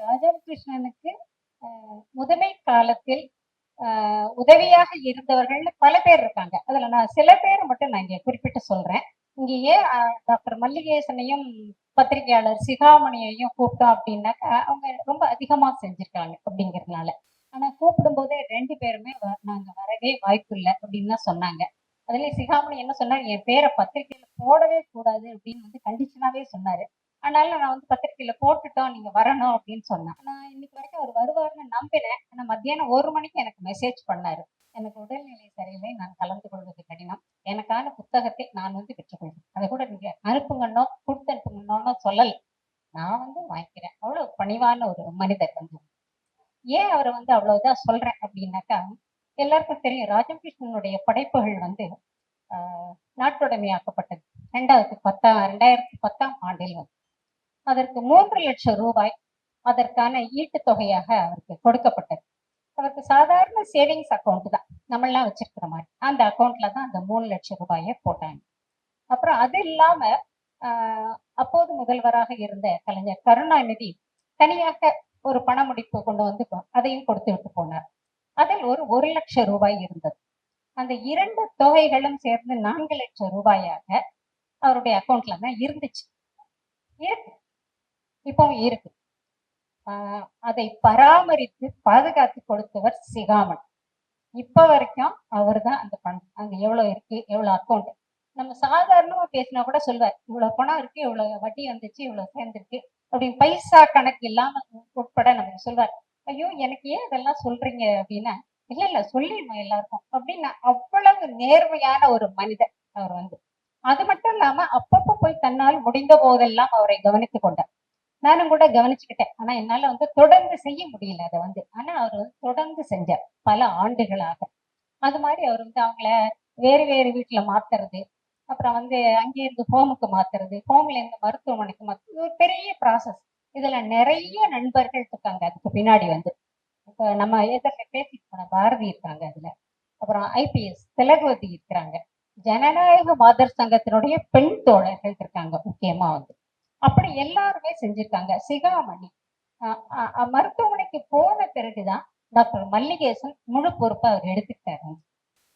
ராஜாகிருஷ்ணனுக்கு அஹ், முதுமை காலத்தில் உதவியாக இருந்தவர்கள் பல பேர் இருக்காங்க. அதுல நான் சில பேர் மட்டும் நான் இங்க குறிப்பிட்டு சொல்றேன். இங்கேயே டாக்டர் மல்லிகேசனையும் பத்திரிகையாளர் சிகாமணியையும் கூப்பிட்டோம் அப்படின்னாக்கா அவங்க ரொம்ப அதிகமா செஞ்சிருக்காங்க அப்படிங்கிறதுனால. ஆனா கூப்பிடும் போதே ரெண்டு பேருமே நாங்க வரவே வாய்ப்பு இல்லை அப்படின்னு தான் சொன்னாங்க. அதுல சிகாமணி என்ன சொன்னார்? என் பேரை பத்திரிகையில போடவே கூடாது அப்படின்னு வந்து கண்டிஷனாவே சொன்னாரு. அதனால நான் வந்து பத்திரிக்கையில போட்டுட்டோம் நீங்க வரணும் அப்படின்னு சொன்னேன். நான் இன்னைக்கு வரைக்கும் அவர் வருவார்னு நம்பினேன். ஆனா மத்தியானம் ஒரு மணிக்கு எனக்கு மெசேஜ் பண்ணாரு. எனக்கு உடல்நிலை சரியில்லை நான் கலந்து கொள்வது கடினம். எனக்கான புத்தகத்தை நான் வந்து பெற்றுக்கொள்வேன். அதை கூட நீங்க அனுப்புங்கன்னோ கொடுத்து அனுப்புங்கன்னோ சொல்லல. நான் வந்து வாங்கிக்கிறேன். அவ்வளவு பணிவான ஒரு மனிதர் வந்து. ஏன் அவரை வந்து அவ்வளவுதான் சொல்றேன் அப்படின்னாக்கா எல்லாருக்கும் தெரியும் ராஜகிருஷ்ணனுடைய படைப்புகள் வந்து நாட்டுடைமையாக்கப்பட்டது. ரெண்டாயிரத்தி பத்தாம் ரெண்டாயிரத்தி பத்தாம் ஆண்டில் வந்து. அதற்கு மூன்று லட்சம் ரூபாய் அதற்கான ஈட்டு தொகையாக அவருக்கு கொடுக்கப்பட்டது. அவருக்கு சாதாரண சேவிங்ஸ் அக்கௌண்ட் தான். நம்மளாம் வச்சிருக்கிற மாதிரி. அந்த அக்கௌண்ட்ல தான் அந்த மூணு லட்சம் ரூபாயை போட்டாங்க. அப்புறம் அது இல்லாம ஆஹ், அப்போது முதல்வராக இருந்த கலைஞர் கருணாநிதி தனியாக ஒரு பண முடிப்பு கொண்டு வந்து அதையும் கொடுத்து விட்டு போனார். அதில் ஒரு ஒரு லட்சம் ரூபாய் இருந்தது. அந்த இரண்டு தொகைகளும் சேர்ந்து நான்கு லட்சம் ரூபாயாக அவருடைய அக்கௌண்ட்ல தான் இருந்துச்சு. இப்போ இருக்கு. ஆஹ் அதை பராமரித்து பாதுகாத்து கொடுத்தவர் சிகாமன். இப்ப வரைக்கும் அவர் தான் அந்த பணம் அங்க எவ்வளவு இருக்கு எவ்வளவு அக்கௌண்ட் நம்ம சாதாரணமா பேசினா கூட சொல்வார் இவ்வளவு பணம் இருக்கு இவ்வளவு வட்டி வந்துச்சு இவ்வளவு சேர்ந்துருக்கு அப்படின்னு பைசா கணக்கு இல்லாம உட்பட நமக்கு சொல்வார் ஐயோ எனக்கு ஏன் இதெல்லாம் சொல்றீங்க அப்படின்னா இல்ல இல்ல சொல்லிடணும் எல்லாருக்கும் அப்படின்னா அவ்வளவு நேர்மையான ஒரு மனிதர் அவர் வந்து. அது மட்டும் இல்லாம அப்பப்ப போய் தன்னால் முடிந்த போதெல்லாம் அவரை கவனித்துக் கொண்டார். நானும் கூட கவனிச்சுக்கிட்டேன். ஆனா என்னால வந்து தொடர்ந்து செய்ய முடியல அதை வந்து. ஆனா அவர் வந்து தொடர்ந்து செஞ்சார் பல ஆண்டுகளாக. அது மாதிரி அவர் வந்து அவங்கள வேறு வேறு வீட்டுல மாத்துறது அப்புறம் வந்து அங்கே இருந்து ஹோமுக்கு மாத்துறது ஹோம்ல இருந்து மருத்துவமனைக்கு மாத்துறது ஒரு பெரிய ப்ராசஸ் இதுல நிறைய நண்பர்கள் இருக்காங்க அதுக்கு பின்னாடி வந்து. இப்ப நம்ம எதிர்ல பேசிட்டு போன பாரதி இருக்காங்க அதுல. அப்புறம் ஐபிஎஸ் திலகவதி இருக்கிறாங்க. ஜனநாயக மாதர் சங்கத்தினுடைய பெண் தோழர்கள் இருக்காங்க முக்கியமா வந்து. அப்படி எல்லாருமே செஞ்சிருக்காங்க. சிகாமணி. மருத்துவமனைக்கு போன பிறகுதான் டாக்டர் மல்லிகேசன் முழு பொறுப்பை அவர் எடுத்துக்கிட்டாரு.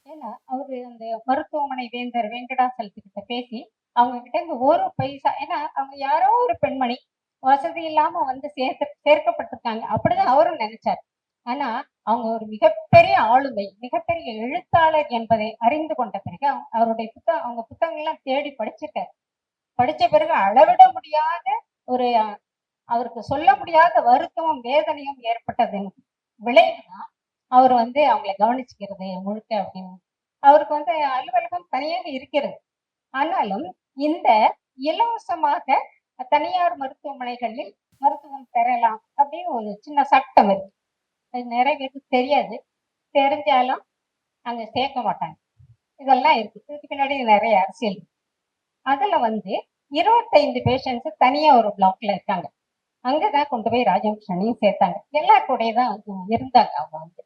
ஏன்னா அவரு அந்த மருத்துவமனை வேந்தர் வெங்கடாசலத்து கிட்ட பேசி அவங்க கிட்ட இருந்து ஒரு பைசா ஏன்னா அவங்க யாரோ ஒரு பெண்மணி வசதி இல்லாம வந்து சேர்க்க சேர்க்கப்பட்டிருக்காங்க. அப்படிதான் அவரும் நினைச்சார். ஆனா அவங்க ஒரு மிகப்பெரிய ஆளுமை மிகப்பெரிய எழுத்தாளர் என்பதை அறிந்து கொண்ட பிறகு அவங்க- அவருடைய புத்தகம் அவங்க புத்தகங்கள்லாம் தேடி படிச்சிருக்காரு. படித்த பிறகு அளவிட முடியாத ஒரு அவருக்கு சொல்ல முடியாத வருத்தமும் வேதனையும் ஏற்பட்டதன் விளைவுதான் அவர் வந்து அவங்களை கவனிச்சுக்கிறது முழுக்க அப்படின்னு. அவருக்கு வந்து அலுவலகம் தனியாக இருக்கிறது. ஆனாலும் இந்த இலவசமாக தனியார் மருத்துவமனைகளில் மருத்துவம் பெறலாம் அப்படின்னு ஒரு சின்ன சட்டம் இருக்கு. அது நிறைய பேருக்கு தெரியாது. தெரிஞ்சாலும் அங்கே சேர்க்க மாட்டாங்க. இதெல்லாம் இருக்கு. இதுக்கு பின்னாடி நிறைய அரசியல் இருக்கு. அதுல வந்து இருபத்தைந்து பேஷண்ட்ஸ் தனியா ஒரு பிளாக்ல இருக்காங்க. அங்கதான் கொண்டு போய் ராஜகிருஷ்ணனையும் சேர்த்தாங்க. எல்லா கூடயே தான் வந்து இருந்தாங்க அவங்க வந்து.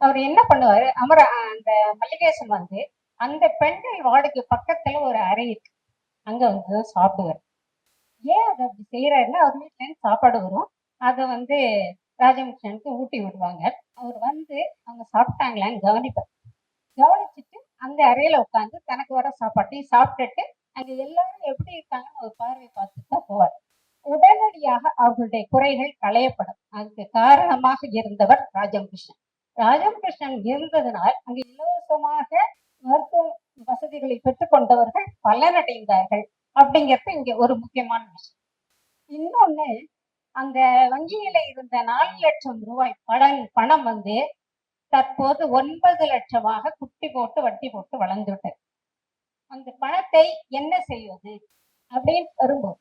அவர் என்ன பண்ணுவாரு? அமர அந்த மல்லிகேசன் வந்து அந்த பெண்கள் வார்டுக்கு பக்கத்துல ஒரு அறை இருக்கு. அங்க வந்து சாப்பிடுவார். ஏன் அதை அப்படி செய்யறாருன்னா அவர் வீட்டுல இருந்து சாப்பாடு வரும். அதை வந்து ராஜகிருஷ்ணனுக்கு ஊட்டி விடுவாங்க. அவர் வந்து அவங்க சாப்பிட்டாங்களான்னு கவனிப்பார். கவனிச்சுட்டு அந்த அறையில உட்காந்து தனக்கு வர சாப்பாட்டையும் சாப்பிட்டுட்டு அது எல்லாரும் எப்படி இருக்காங்கன்னு ஒரு பார்வை பார்த்துட்டு தான் போவார். உடனடியாக அவர்களுடைய குறைகள் களையப்படும். அதுக்கு காரணமாக இருந்தவர் ராஜகிருஷ்ணன் ராஜகிருஷ்ணன் இருந்ததனால் அங்கு இலவசமாக மருத்துவ வசதிகளை பெற்றுக்கொண்டவர்கள் பலனடைந்தார்கள் அப்படிங்கிறது இங்க ஒரு முக்கியமான விஷயம். இன்னொன்னு அந்த வங்கியில இருந்த நாலு லட்சம் ரூபாய் பணம் பணம் வந்து தற்போது ஒன்பது லட்சமாக குட்டி போட்டு வட்டி போட்டு வளர்ந்துவிட்டது. அந்த பணத்தை என்ன செய்வது அப்படின்னு வரும்போது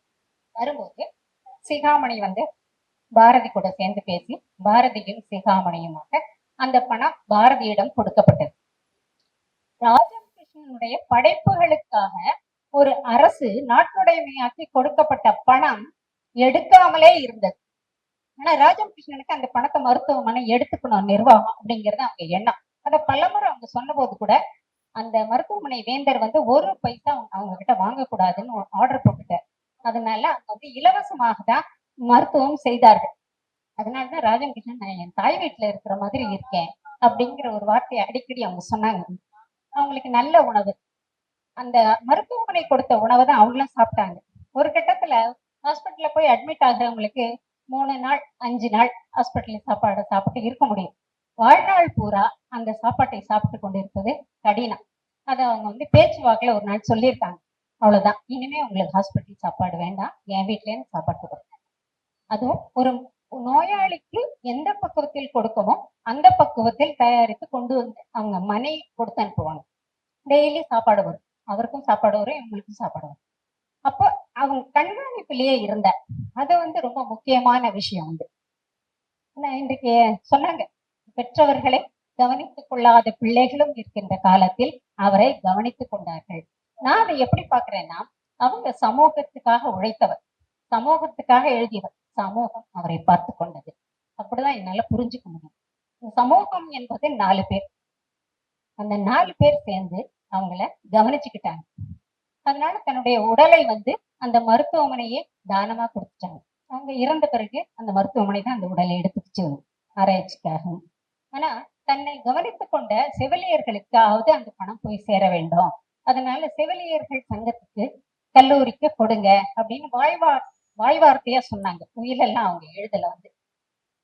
வரும்போது சிகாமணி வந்து பாரதி கூட சேர்ந்து பேசி பாரதியும் சிகாமணியுமாக அந்த பணம் பாரதியிடம் கொடுக்கப்பட்டது. ராஜகிருஷ்ணனுடைய படைப்புகளுக்காக ஒரு அரசு நாட்டுடைமையாக்கி கொடுக்கப்பட்ட பணம் எடுக்காமலே இருந்தது. ஆனா ராஜகிருஷ்ணனுக்கு அந்த பணத்தை மருத்துவமனை எடுத்துக்கணும் நிர்வாகம் அப்படிங்கிறது அவங்க எண்ணம். அதை பலமுறை அவங்க சொன்னபோது கூட அந்த மருத்துவமனை வேந்தர் வந்து ஒரு பைசா அவங்க அவங்க கிட்ட வாங்கக்கூடாதுன்னு ஆர்டர் போட்டுட்டார். அதனால அவங்க வந்து இலவசமாக தான் மருத்துவம் செய்தார்கள். அதனாலதான் ராஜன் கிருஷ்ணன் நான் என் தாய் வீட்டுல இருக்கிற மாதிரி இருக்கேன் அப்படிங்கிற ஒரு வார்த்தையை அடிக்கடி அவங்க சொன்னாங்க. அவங்களுக்கு நல்ல உணவு. அந்த மருத்துவமனை கொடுத்த உணவை தான் அவங்களும் சாப்பிட்டாங்க. ஒரு கட்டத்துல ஹாஸ்பிட்டல்ல போய் அட்மிட் ஆகுறவங்களுக்கு மூணு நாள் அஞ்சு நாள் ஹாஸ்பிட்டல் சாப்பாடு சாப்பிட்டு இருக்க முடியும். வாழ்நாள் பூரா அந்த சாப்பாட்டை சாப்பிட்டு கொண்டிருப்பது கடினம். அதை அவங்க வந்து பேச்சுவாக்கில் ஒரு நாள் சொல்லியிருக்காங்க. அவ்வளவுதான். இனிமே உங்களுக்கு ஹாஸ்பிட்டல் சாப்பாடு வேண்டாம். என் வீட்லயே சாப்பாடு கொடுங்க. அதுவும் ஒரு நோயாளிக்கு எந்த பக்குவத்தில் கொடுக்கமோ அந்த பக்குவத்தில் தயாரித்து கொண்டு வந்து அவங்க மனை கொடுத்து அனுப்புவாங்க. டெய்லி சாப்பாடு வரும். அவருக்கும் சாப்பாடு வரும் இவங்களுக்கும் சாப்பாடு வரும். அப்போ அவங்க கண்காணிப்பிலேயே இருந்த அது வந்து ரொம்ப முக்கியமான விஷயம் வந்து. நான் இன்றைக்கு சொன்னாங்க? பெற்றவர்களை கவனித்துக் கொள்ளாத பிள்ளைகளும் இருக்கின்ற காலத்தில் அவரை கவனித்துக் கொண்டார்கள். நான் அதை எப்படி பாக்குறேன்னா அவங்க சமூகத்துக்காக உழைத்தவர். சமூகத்துக்காக எழுதியவர். சமூகம் அவரை பார்த்து கொண்டது. அப்படிதான் என்னால புரிஞ்சுக்க முடியும். சமூகம் என்பது நாலு பேர். அந்த நாலு பேர் சேர்ந்து அவங்கள கவனிச்சுக்கிட்டாங்க. அதனால தன்னுடைய உடலை வந்து அந்த மருத்துவமனையே தானமா கொடுத்துட்டாங்க. அவங்க இறந்த பிறகு அந்த மருத்துவமனை தான் அந்த உடலை எடுத்துக்கிச்சு. ஆராய்ச்சிக்காகவும். ஆனா தன்னை கவனித்துக் கொண்ட செவிலியர்களுக்காவது அந்த பணம் போய் சேர வேண்டும். அதனால செவிலியர்கள் சங்கத்துக்கு கல்லூரிக்கு கொடுங்க அப்படின்னு வாய்வார் வாய்வார்த்தையா சொன்னாங்க. உயிலெல்லாம் அவங்க எழுதல வந்து.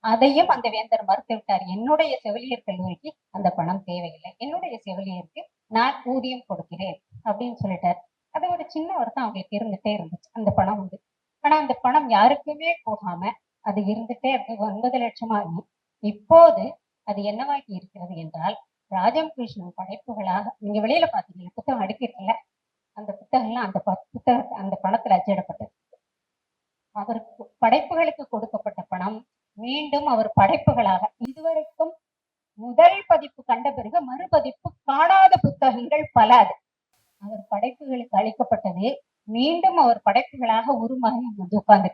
அதையும் அந்த வேந்தர் மறுத்து விட்டார் என்னுடைய செவிலியர் கல்லூரிக்கு அந்த பணம் தேவையில்லை. என்னுடைய செவிலியருக்கு நான் ஊதியம் கொடுக்கிறேன் அப்படின்னு சொல்லிட்டார். அது ஒரு சின்ன வருத்தம் அவங்களுக்கு இருந்துட்டே இருந்துச்சு. அந்த பணம் உண்டு ஆனா அந்த பணம் யாருக்குமே போகாம அது இருந்துட்டே இருக்கு ஒன்பது லட்சம் ஆகி இப்போது அது என்னவாகி இருக்கிறது என்றால் ராஜம் கிருஷ்ணன் படைப்புகளாக நீங்க வெளியில பாத்தீங்கன்னா புத்தகம் அடுக்கிருக்கல அந்த புத்தகம்லாம் அந்த ப- புத்தகத்தை அந்த பணத்துல அச்சிடப்பட்டது. அவருக்கு படைப்புகளுக்கு கொடுக்கப்பட்ட பணம் மீண்டும் அவர் படைப்புகளாக இதுவரைக்கும் முதல் பதிப்பு கண்ட பிறகு மறுபதிப்பு காணாத புத்தகங்கள் பல அது. அவர் படைப்புகளுக்கு அளிக்கப்பட்டது மீண்டும் அவர் படைப்புகளாக உருமாறி வந்து உட்கார்ந்து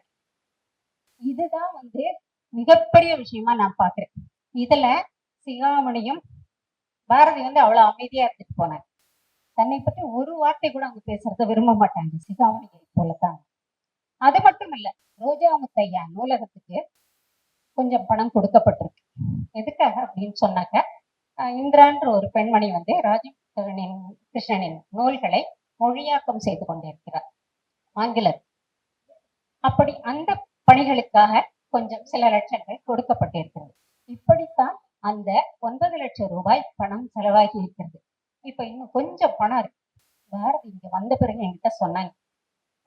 இதுதான் வந்து மிகப்பெரிய விஷயமா நான் பாக்குறேன் இதுல சிகாமணியும் பாரதி வந்து அவ்வளவு அமைதியா இருந்துட்டு போனார். தன்னை பற்றி ஒரு வார்த்தை கூட அவங்க பேசுறத விரும்ப மாட்டாங்க. சிகாமணியை போலத்தான். அது மட்டும் இல்ல ரோஜா முத்தையா நூலகத்துக்கு கொஞ்சம் பணம் கொடுக்கப்பட்டிருக்கு. எதுக்காக அப்படின்னு சொன்னாக்க இந்திரான்ற ஒரு பெண்மணி வந்து ராஜகிருஷ்ணனின் கிருஷ்ணனின் நூல்களை மொழியாக்கம் செய்து கொண்டிருக்கிறார். ஆங்கிலர். அப்படி அந்த பணிகளுக்காக கொஞ்சம் சில லட்சங்கள் கொடுக்கப்பட்டிருக்கிறது. அந்த ஒன்பது லட்சம் ரூபாய் பணம் செலவாகி இருக்கிறது. இப்ப இன்னும் கொஞ்சம் பணம் இருக்கு. பாரதி இங்க வந்த பிறகு என்கிட்ட சொன்னாங்க.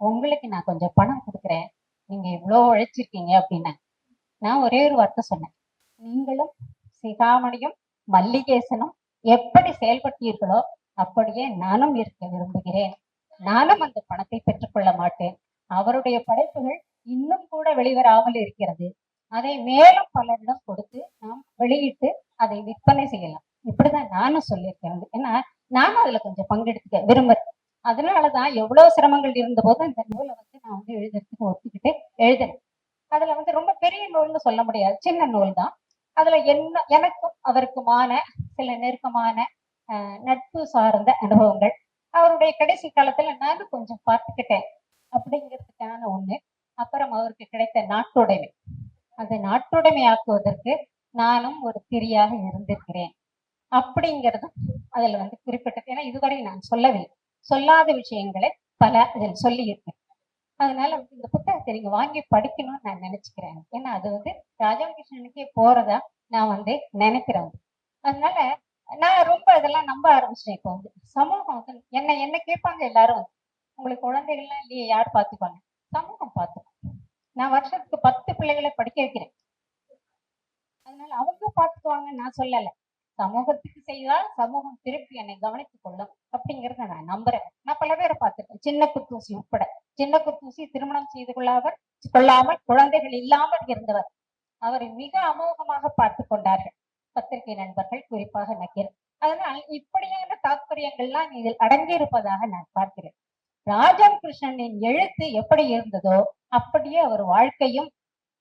உங்களுக்கு நான் கொஞ்சம் பணம் கொடுக்குறேன். நீங்க இவ்வளோ உழைச்சிருக்கீங்க அப்படின்னா நான் ஒரே ஒரு வார்த்தை சொன்னேன். நீங்களும் சிகாமணியும் மல்லிகேசனும் எப்படி செயல்பட்டீர்களோ அப்படியே நானும் இருக்க விரும்புகிறேன். நானும் அந்த பணத்தை பெற்றுக்கொள்ள மாட்டேன். அவருடைய படைப்புகள் இன்னும் கூட வெளிவராமல் இருக்கிறது. அதை மேலும் பலரிடம் கொடுத்து நாம் வெளியிட்டு அதை விற்பனை செய்யலாம். இப்படிதான் நானும் சொல்லியிருக்கேன் வந்து. ஏன்னா நானும் அதுல கொஞ்சம் பங்கெடுத்துக்க விரும்புறேன். அதனாலதான் எவ்வளவு சிரமங்கள் இருந்த போது அந்த நூலை வந்து நான் வந்து எழுதுறதுக்கு ஒத்துக்கிட்டு எழுதுறேன். அதுல வந்து ரொம்ப பெரிய நூல்னு சொல்ல முடியாது. சின்ன நூல் தான். அதுல என்ன எனக்கும் அவருக்குமான சில நெருக்கமான நட்பு சார்ந்த அனுபவங்கள். அவருடைய கடைசி காலத்துல நானும் கொஞ்சம் பார்த்துக்கிட்டேன். அப்படிங்கிறதுக்கான ஒண்ணு. அப்புறம் அவருக்கு கிடைத்த நாட்டுடைமை. அதை நாட்டுடைமையாக்குவதற்கு நானும் ஒரு திரியாக இருந்திருக்கிறேன். அப்படிங்கிறதும் அதுல வந்து குறிப்பிட்டது. ஏன்னா இதுவரை நான் சொல்லவில்லை. சொல்லாத விஷயங்களை பல அதில் சொல்லியிருக்கேன் அதனால வந்து இந்த புத்தகத்தை நீங்க வாங்கி படிக்கணும்னு நான் நினைச்சுக்கிறேன். ஏன்னா அது வந்து ராஜாகிருஷ்ணனுக்கே போறதா நான் வந்து நினைக்கிறேன். அதனால நான் ரொம்ப இதெல்லாம் நம்ப ஆரம்பிச்சிட்டேன் இப்போ வந்து. சமூகம் வந்து என்ன என்ன கேட்பாங்க எல்லாரும்? வந்து உங்களுக்கு குழந்தைகள்லாம் இல்லையே யார் பார்த்துப்பாங்க? சமூகம் பார்த்துப்பாங்க நான் வருஷத்துக்கு பத்து பிள்ளைகளை படிக்க வைக்கிறேன். அதனால அவங்க பார்த்துக்குவாங்க நான் சொல்லல. சமூகத்துக்கு செய்தால் சமூகம் திருப்பி என்னை கவனித்துக் கொள்ளும் அப்படிங்கறத நான் நம்புறேன். நான் பல பேரை பார்த்திருக்கேன். சின்ன குத்தூசி உட்பட. சின்ன குத்தூசி திருமணம் செய்து கொள்ளாமல் கொள்ளாமல் குழந்தைகள் இல்லாமல் இருந்தவர். அவரை மிக அமோகமாக பார்த்து கொண்டார்கள். பத்திரிகை நண்பர்கள் குறிப்பாக நக்கீர் அதனால் இப்படியான தாத்பரியங்கள்லாம் இதில் அடங்கியிருப்பதாக நான் பார்க்கிறேன். ராஜம் கிருஷ்ணனின் எழுத்து எப்படி இருந்ததோ அப்படியே அவர் வாழ்க்கையும்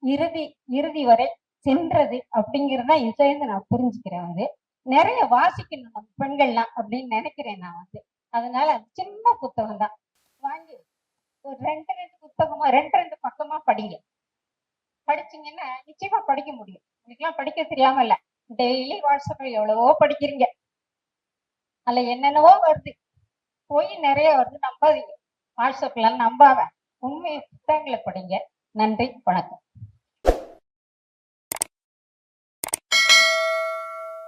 இறுதி இறுதி வரை சென்றது அப்படிங்கறத இதுல நான் புரிஞ்சுக்கிறேன் வந்து. நிறைய வாசிக்கணும் நம்ம பெண்கள்லாம் அப்படின்னு நினைக்கிறேன் நான் வந்து. அதனால அது சின்ன புத்தகம் தான். வாங்கி ஒரு ரெண்டு ரெண்டு புத்தகமா ரெண்டு ரெண்டு பக்கமா படிங்க. படிச்சீங்கன்னா நிச்சயமா படிக்க முடியும். உங்களுக்குலாம் படிக்க தெரியாம இல்ல. டெய்லி வாட்ஸ்அப்ல எவ்வளவோ படிக்கிறீங்க. அதுல என்னென்னவோ வருது. போய் நிறைய வருது நம்பாதீங்க. வாட்ஸ்அப்ல நம்பாம உண்மை புத்தகங்களை படிங்க. நன்றி வணக்கம்.